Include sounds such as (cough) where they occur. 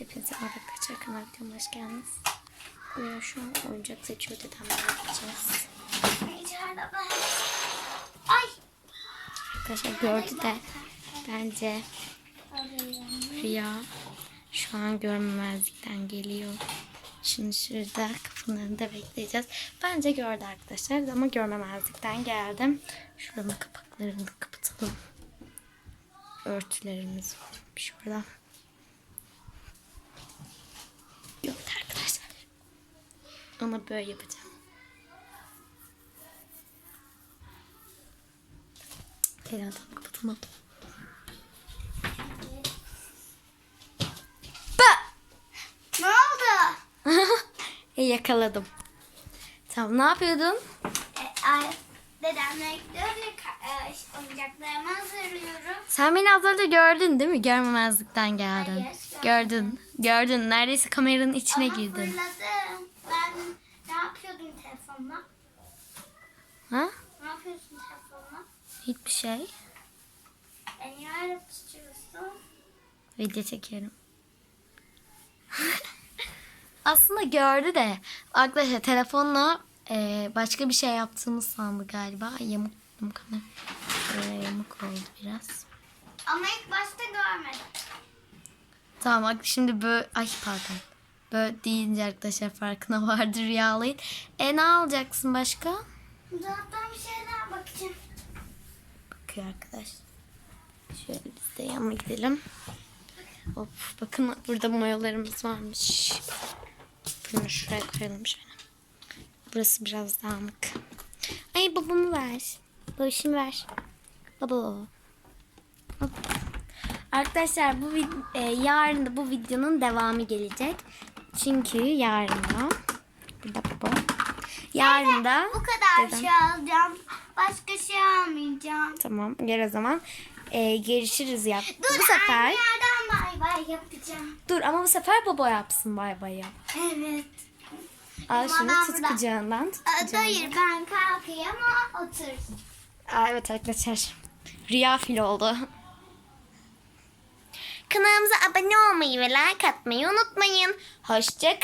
Hepinize merhaba arkadaşlar kanalıma videoma hoş geldiniz. Bugün şu an oyuncak seçiyor dedemle ben. Ay. Arkadaşlar gördü de bence Rüya şu an görmemezlikten geliyor. Şimdi şurada önünde bekleyeceğiz. Bence gördü arkadaşlar ama görmemezlikten geldim. Şuranın kapaklarını kapatalım. Örtülerimiz varmış şurada. Gördü arkadaşlar. Ona böyle yapacağım. Herhalde kapatamadım. Ne oldu? (laughs) e, yakaladım. Tamam ne yapıyordun? E, ay, dedemle gidiyoruz ya. ka- E, işte oyuncaklarımı hazırlıyorum. Sen beni az önce gördün değil mi? Görmemezlikten geldin. Hayır, gördün. Gördün. Neredeyse kameranın içine Ama girdin. fırladım. Telefonla? Ha? Ne yapıyorsun telefonla? Hiçbir şey. E, niye öyle tutuyorsun? Video çekiyorum. (laughs) Aslında gördü de arkadaşlar telefonla e, başka bir şey yaptığımı sandı galiba. Yamuk, yamuk kamera. Böyle yamuk oldu biraz. Ama ilk başta görmedim. Tamam şimdi böyle ay pardon. Böyle deyince arkadaşlar farkına (laughs) vardır rüyalayın. E ne alacaksın başka? Dolaptan bir şeyler bakacağım. Bakıyor arkadaş. Şöyle biz de yanına gidelim. Hop bakın burada mayolarımız varmış. Bunu şuraya koyalım şöyle. Burası biraz dağınık. Ay babamı ver. Babişimi ver. Baba. Hop. Arkadaşlar bu e, yarın da bu videonun devamı gelecek. Çünkü yarın da burada baba. Yarın da Bu kadar dedem- şey alacağım. Başka şey almayacağım. Tamam gel o zaman. Ee, görüşürüz yap. Dur bu sefer aynı yerden bay bay yapacağım. dur ama bu sefer baba yapsın bay bay yap. Evet. Al Ama şunu ben tut burada- kucağından. Tut Aa, kucağından. Hayır ben kalkayım ama otur. Aa, evet arkadaşlar. Rüya fil oldu. Kanalımıza abone olmayı ve like atmayı unutmayın. Hoşçakalın.